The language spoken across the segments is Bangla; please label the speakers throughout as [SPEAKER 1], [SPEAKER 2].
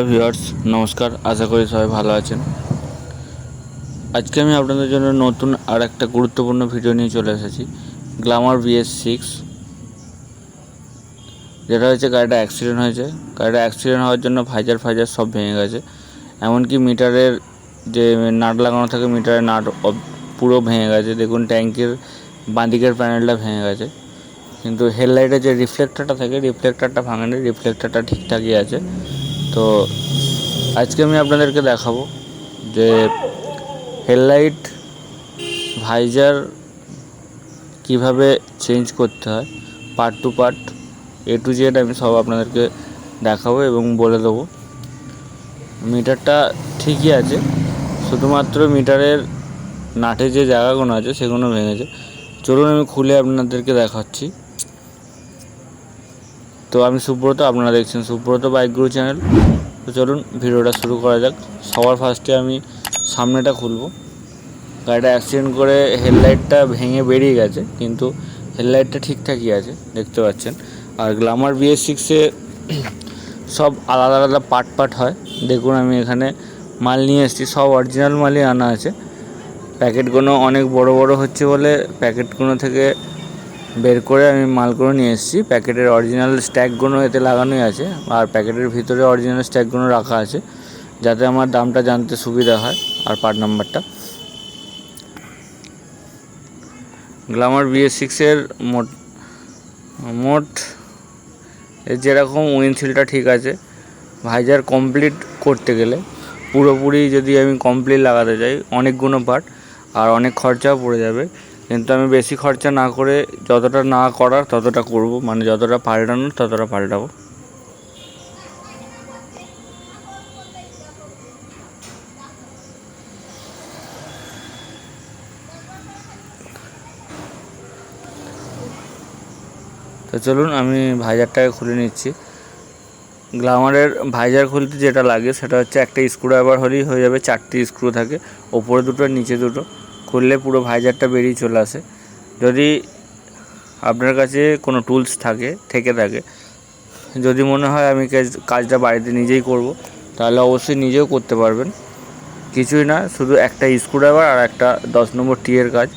[SPEAKER 1] হ্যালো ভিউয়ার্স, নমস্কার, আশা করি সবাই ভালো আছেন। আজকে আমি আপনাদের জন্য নতুন আর একটা গুরুত্বপূর্ণ ভিডিও নিয়ে চলে এসেছি গ্লামার বিএস সিক্স যেটা হচ্ছে গাড়িটা অ্যাক্সিডেন্ট হয়েছে। গাড়িটা অ্যাক্সিডেন্ট হওয়ার জন্য ফাইজার ফাইজার সব ভেঙে গেছে। এমনকি মিটারের যে নাট লাগানো থাকে, মিটারের নাট পুরো ভেঙে গেছে। দেখুন, ট্যাঙ্কের বাঁদিকের প্যানেলটা ভেঙে গেছে। কিন্তু হেডলাইটের যে রিফ্লেক্টরটা থাকে রিফ্লেক্টরটা ভাঙেনি রিফ্লেক্টরটা ঠিকঠাকই আছে। তো আজকে আমি আপনাদেরকে দেখাবো যে হেডলাইট ভাইজার কীভাবে চেঞ্জ করতে হয় part two part A to Z আমি সব আপনাদেরকে দেখাবো এবং বলে দেবো। মিটারটা ঠিকই আছে, শুধুমাত্র মিটারের নাটে যে জায়গাগুলো আছে সেগুলো ভেঙেছে। চলুন আমি খুলে আপনাদেরকে দেখাচ্ছি। তো আমি সুব্রত, আপনারা দেখছেন সুব্রত বাইক গুরু চ্যানেল। তো চলুন ভিডিওটা শুরু করা যাক। সবার ফার্স্টে আমি সামনেটা খুলবো। গাড়িটা অ্যাক্সিডেন্ট করে হেডলাইটটা ভেঙে বেরিয়ে গেছে, কিন্তু হেডলাইটটা ঠিকঠাকই আছে, দেখতে পাচ্ছেন। আর গ্লামার বিএস সিক্সে সব আলাদা আলাদা পার্ট পার্ট হয়। দেখুন আমি এখানে মাল নিয়ে এসেছি, সব অরিজিনাল মালই আনা আছে। প্যাকেটগুলো অনেক বড় বড় হচ্ছে বলে প্যাকেটগুলো থেকে বের করে আমি মালগুলো নিয়ে এসেছি। প্যাকেটের অরিজিনাল স্ট্যাকগুলো এতে লাগানোই আছে আর প্যাকেটের ভিতরে অরিজিনাল স্ট্যাকগুলো রাখা আছে যাতে আমার দামটা জানতে সুবিধা হয় আর পার্ট নাম্বারটা গ্লামার বিএস সিক্সের মোট মোট যেরকম উইন্ডশিল্ডটা ঠিক আছে ভাইজার কমপ্লিট করতে গেলে পুরোপুরি যদি আমি কমপ্লিট লাগাতে চাই অনেকগুলো পার্ট আর অনেক খরচাও পড়ে যাবে। কিন্তু আমি বেশি খরচা না করে যতটা না করার ততটা করব। মানে যতটা পাল্টানোর ততটা পাল্টাবো। তো চলুন, আমি ভাইজারটাকে খুলে নিচ্ছি। গ্লামারের ভাইজার খুলতে যেটা লাগে সেটা হচ্ছে একটা স্ক্রুড্রাইভার হলেই হয়ে যাবে, চারটি স্ক্রু থাকে, ওপরে দুটো, নিচে দুটো। খুললে পুরো ভাইজারটা বেরিয়ে চলে আসে। যদি আপনার কাছে কোনো টুলস থাকে, থেকে থাকে, যদি মনে হয় আমি কাজটা বাড়িতে নিজেই করব, তাহলে অবশ্যই নিজেও করতে পারবেন। কিছুই না, শুধু একটা স্ক্রুড্রাইভার আর একটা দশ নম্বর টি এর কাজ।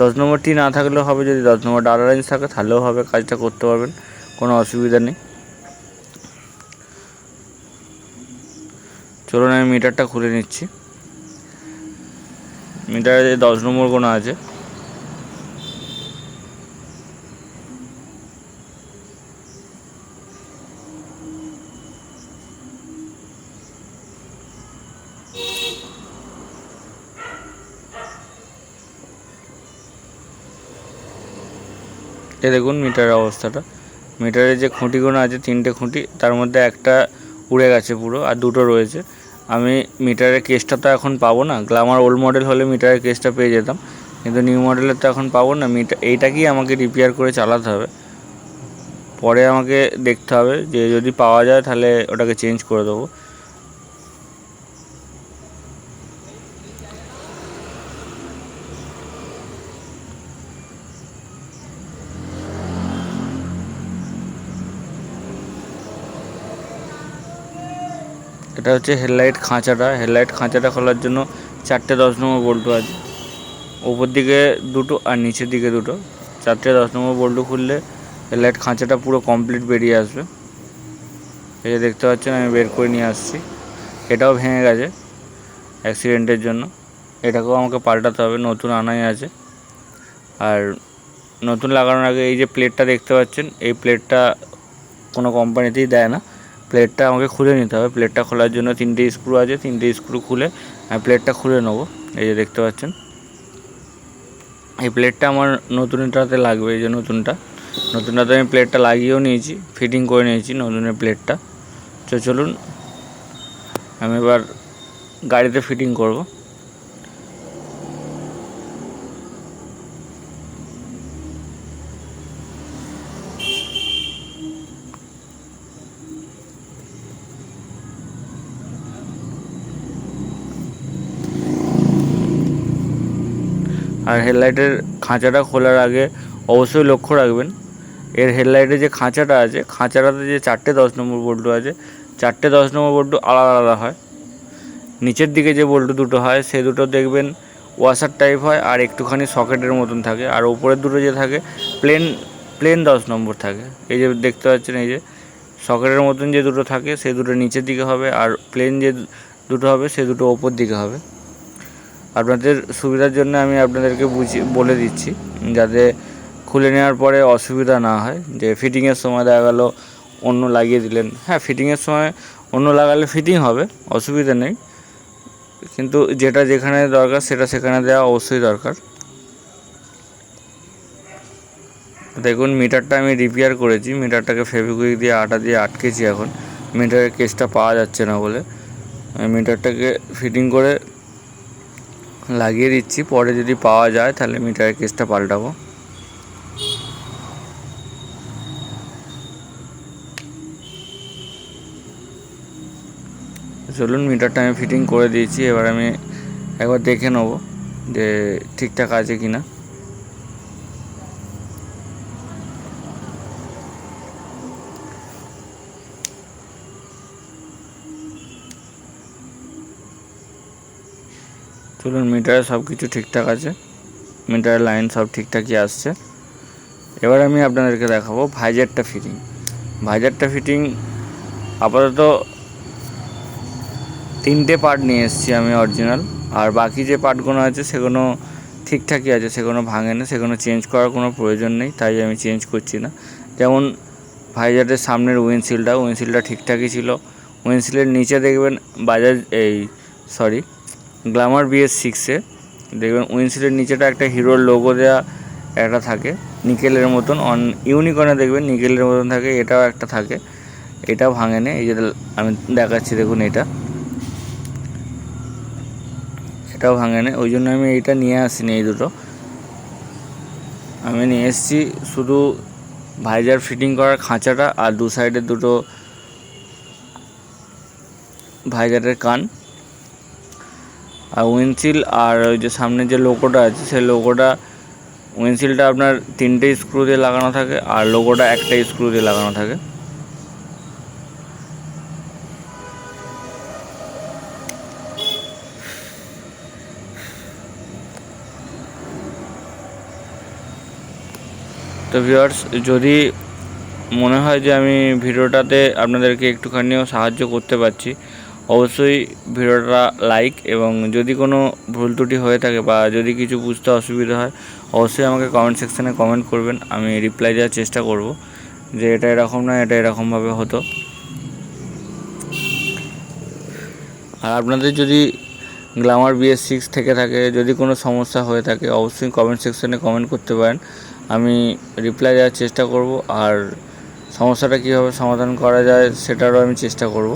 [SPEAKER 1] দশ নম্বর টি না থাকলেও হবে, যদি দশ নম্বর ডাটা রেঞ্জ থাকে, তাহলেও হবে, কাজটা করতে পারবেন, কোনো অসুবিধা নেই। চলুন আমি মিটারটা খুলে নিচ্ছি। মিটারে দশ নম্বর কোনো আছে। এ দেখুন মিটারের অবস্থাটা। মিটারের যে খুঁটিগুলো আছে, তিনটে খুঁটি, তার মধ্যে একটা উড়ে গেছে পুরো, আর দুটো রয়েছে। আমি মিটারের কেসটা তো এখন পাবো না। গ্লামার ওল্ড মডেল হলে মিটারের কেসটা পেয়ে যেতাম। কিন্তু নিউ মডেলের তো এখন পাবো না। মিটার এইটাকেই আমাকে রিপেয়ার করে চালাতে হবে। পরে আমাকে দেখতে হবে যে যদি পাওয়া যায় তাহলে ওটাকে চেঞ্জ করে দেবো। এটা হচ্ছে হেডলাইট খাঁচাটা। হেডলাইট খাঁচাটা খোলার জন্য চারটে দশ নম্বর বল্টু আছে। ওপর দিকে দুটো আর নিচের দিকে দুটো। চারটে দশ নম্বর বল্টু খুললে হেডলাইট খাঁচাটা পুরো কমপ্লিট বেরিয়ে আসবে। এই যে দেখতে পাচ্ছেন, আমি বের করে নিয়ে আসছি। এটাও ভেঙে গেছে অ্যাক্সিডেন্টের জন্য। এটাকেও আমাকে পাল্টাতে হবে, নতুন আনাই আছে। আর নতুন লাগানোর আগে এই যে প্লেটটা দেখতে পাচ্ছেন, এই প্লেটটা কোনো কোম্পানিতেই দেয় না। প্লেটটা আমাকে খুলে নিতে হবে। প্লেটটা খোলার জন্য তিনটে স্ক্রু আছে, তিনটে স্ক্রু খুলে আমি প্লেটটা খুলে নেব। এই যে দেখতে পাচ্ছেন। এই প্লেটটা আমার নতুনটাতে লাগবে, এই যে নতুনটা। নতুনটাতে আমি প্লেটটা লাগিয়েও নিয়েছি, ফিটিং করে নিয়েছি নতুনের প্লেটটা। তো চলুন, আমি এবার গাড়িতে ফিটিং করব। আর হেডলাইটের খাঁচাটা খোলার আগে অবশ্যই লক্ষ্য রাখবেন। এর হেডলাইটে যে খাঁচাটা আছে, খাঁচাটাতে যে চারটে দশ নম্বর বল্টু আছে, চারটে দশ নম্বর বল্টু আলাদা আলাদা হয়। নিচের দিকে যে বল্টু দুটো হয়, সে দুটো দেখবেন ওয়াশার টাইপ হয় আর একটুখানি সকেটের মতন থাকে। আর উপরের দুটো যে থাকে প্লেন প্লেন দশ নম্বর থাকে। এই যে দেখতে পাচ্ছেন, এই যে সকেটের মতন যে দুটো থাকে, সে দুটো নিচের দিকে হবে আর প্লেন যে দুটো হবে, সে দুটো ওপর দিকে হবে। আপনাদের সুবিধার জন্য আমি আপনাদেরকে বুঝিয়ে বলে দিচ্ছি, যাতে খুলে নেওয়ার পরে অসুবিধা না হয়, যে ফিটিংয়ের সময় দেখা গেলো অন্য লাগিয়ে দিলেন। হ্যাঁ ফিটিংয়ের সময় অন্য লাগালে ফিটিং হবে, অসুবিধা নেই। কিন্তু যেটা যেখানে দরকার, সেটা সেখানে দেওয়া অবশ্যই দরকার। দেখুন, মিটারটা আমি রিপেয়ার করেছি। মিটারটাকে ফেভিকুইক দিয়ে আটা দিয়ে আটকেছি এখন। মিটারের কেসটা পাওয়া যাচ্ছে না বলে। মিটারটাকে ফিটিং করে লাগিয়ে দিচ্ছি। পরে যদি পাওয়া যায়, তাহলে মিটারের কেসটা পাল্টাবো। চলুন, মিটারটা আমি ফিটিং করে দিয়েছি। এবার আমি একবার দেখে নেব যে ঠিকঠাক আছে কি না চলুন মিটারে সব কিছু ঠিকঠাক আছে। মিটারের লাইন সব ঠিকঠাকই আসছে। এবার আমি আপনাদেরকে দেখাবো ভাইজারটা ফিটিং ভাইজারটা ফিটিং আপাতত তিনটে পার্ট নিয়ে এসেছি আমি অরিজিনাল আর বাকি যে পার্টগুলো আছে সেগুলো ঠিকঠাকই আছে, সেগুলো ভাঙে না, সেগুলো চেঞ্জ করার কোনো প্রয়োজন নেই, তাই আমি চেঞ্জ করছি না। যেমন ভাইজারের সামনের উইন্ডশিল্ডটা উইন্ডশিল্ডটা ঠিকঠাকই ছিল। উইন্ডশিল্ডের নিচে দেখবেন বাজাজ এই সরি গ্ল্যামার বিএস সিক্সে দেখবেন উইন্ডশিল্ডের নিচেটা একটা হিরোর লোগো দেওয়া একটা থাকে, নিকেলের মতন। অন ইউনিকর্নে দেখবেন নিকেলের মতন থাকে, এটাও একটা থাকে। এটাও ভাঙে না এই যে আমি দেখাচ্ছি দেখুন এটা। এটাও ভাঙে না ওই জন্য আমি এইটা নিয়ে আসিনি এই দুটো। আমি নিয়ে এসেছি শুধু ভাইজার ফিটিং করার খাঁচাটা আর দু সাইডের দুটো ভাইজারের কান। আর উইন্ডশিল আর ওই যে সামনে যে লোগোটা আছে, সেই লোগোটা, উইন্ডশিলটা আপনার তিনটে স্ক্রু দিয়ে লাগানো থাকে আর লোগোটা একটা স্ক্রু দিয়ে লাগানো থাকে। তো ভিউয়ার্স যদি মনে হয় যে আমি ভিডিওটাতে আপনাদেরকে একটুখানিও সাহায্য করতে পারছি অবশ্যই ভিডিওটা লাইক এবং যদি কোনো ভুল ত্রুটি হয়ে থাকে বা যদি কিছু বুঝতে অসুবিধা হয়, অবশ্যই আমাকে কমেন্ট সেকশানে কমেন্ট করবেন, আমি রিপ্লাই দেওয়ার চেষ্টা করব। যে এটা এরকম না, এটা এরকমভাবে হতো। আর আপনাদের যদি গ্লামার বিএস সিক্স থেকে থাকে, যদি কোনো সমস্যা হয়ে থাকে, অবশ্যই কমেন্ট সেকশানে কমেন্ট করতে পারেন। আমি রিপ্লাই দেওয়ার চেষ্টা করব, আর সমস্যাটা কীভাবে সমাধান করা যায়, সেটারও আমি চেষ্টা করব।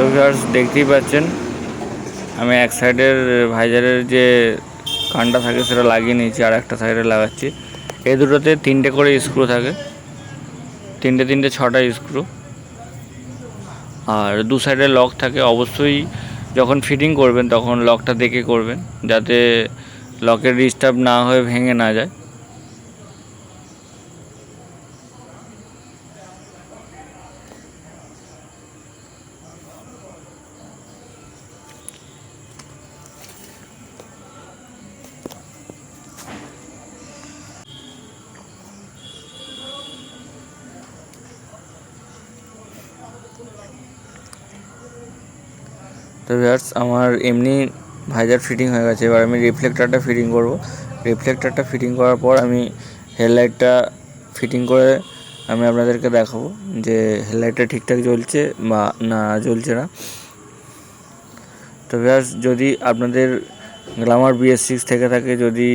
[SPEAKER 1] তো ভিউয়ার্স দেখতেই পাচ্ছেন, আমি এক সাইডের ভাইজারের যে কানটা থাকে সেটা লাগিয়ে নিয়েছি, আর একটা সাইডে লাগাচ্ছি। এই দুটোতে তিনটে করে স্ক্রু থাকে, তিনটে তিনটে ছটা স্ক্রু আর দু সাইডে লক থাকে, অবশ্যই যখন ফিটিং করবেন তখন লকটা দেখে করবেন, যাতে লকের ডিস্টার্ব না হয়ে ভেঙে না যায়। তো ভিউয়ার্স আমার এমনি ভাইজার ফিটিং হয়ে গেছে। এবার আমি রিফ্লেক্টারটা ফিটিং করব। রিফ্লেক্টারটা ফিটিং করার পর আমি হেডলাইটটা ফিটিং করে আমি আপনাদেরকে দেখাবো যে হেডলাইটটা ঠিকঠাক জ্বলছে বা না জ্বলছে না। তো ভিউয়ার্স যদি আপনাদের গ্লামার বিএস সিক্স থেকে থাকে, যদি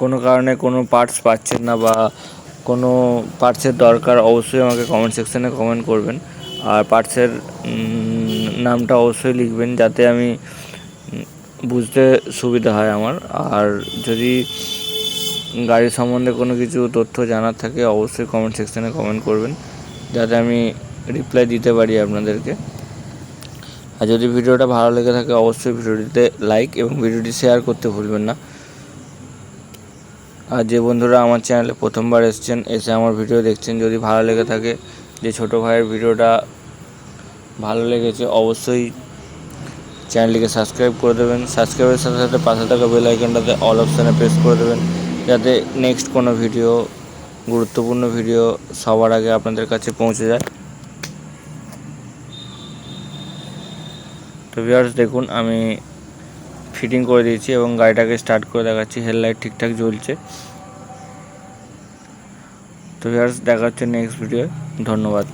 [SPEAKER 1] কোনো কারণে কোনো পার্টস পাচ্ছেন না বা কোনো পার্টসের দরকার, অবশ্যই আমাকে কমেন্ট সেকশানে কমেন্ট করবেন। আর পার্টসের নামটা অবশ্যই লিখবেন যাতে আমি বুঝতে সুবিধা হয় আমার। আর যদি গাড়ি সম্বন্ধে কোনো কিছু তথ্য জানার থাকে, অবশ্যই কমেন্ট সেকশানে কমেন্ট করবেন, যাতে আমি রিপ্লাই দিতে পারি আপনাদেরকে। আর যদি ভিডিওটা ভালো লেগে থাকে, অবশ্যই ভিডিওটিতে লাইক এবং ভিডিওটি শেয়ার করতে ভুলবেন না। আর যে বন্ধুরা আমার চ্যানেলে প্রথমবার এসেছেন, এসে আমার ভিডিও দেখছেন, যদি ভালো লেগে থাকে, যে ছোটো ভাইয়ের ভিডিওটা ভালো লেগেছে, অবশ্যই চ্যানেলটিকে সাবস্ক্রাইব করে দেবেন। সাবস্ক্রাইবের সাথে সাথে পাশে থাকা বেল আইকনটাতে অল অপশানে প্রেস করে দেবেন। যাতে নেক্সট কোনো ভিডিও গুরুত্বপূর্ণ ভিডিও সবার আগে আপনাদের কাছে পৌঁছে যায়। তো ভিউয়ার্স দেখুন, আমি ফিটিং করে দিয়েছি এবং গাড়িটাকে স্টার্ট করে দেখাচ্ছি। হেডলাইট ঠিকঠাক জ্বলছে। তো ভিউয়ার্স দেখা হচ্ছে নেক্সট ভিডিও ধন্যবাদ।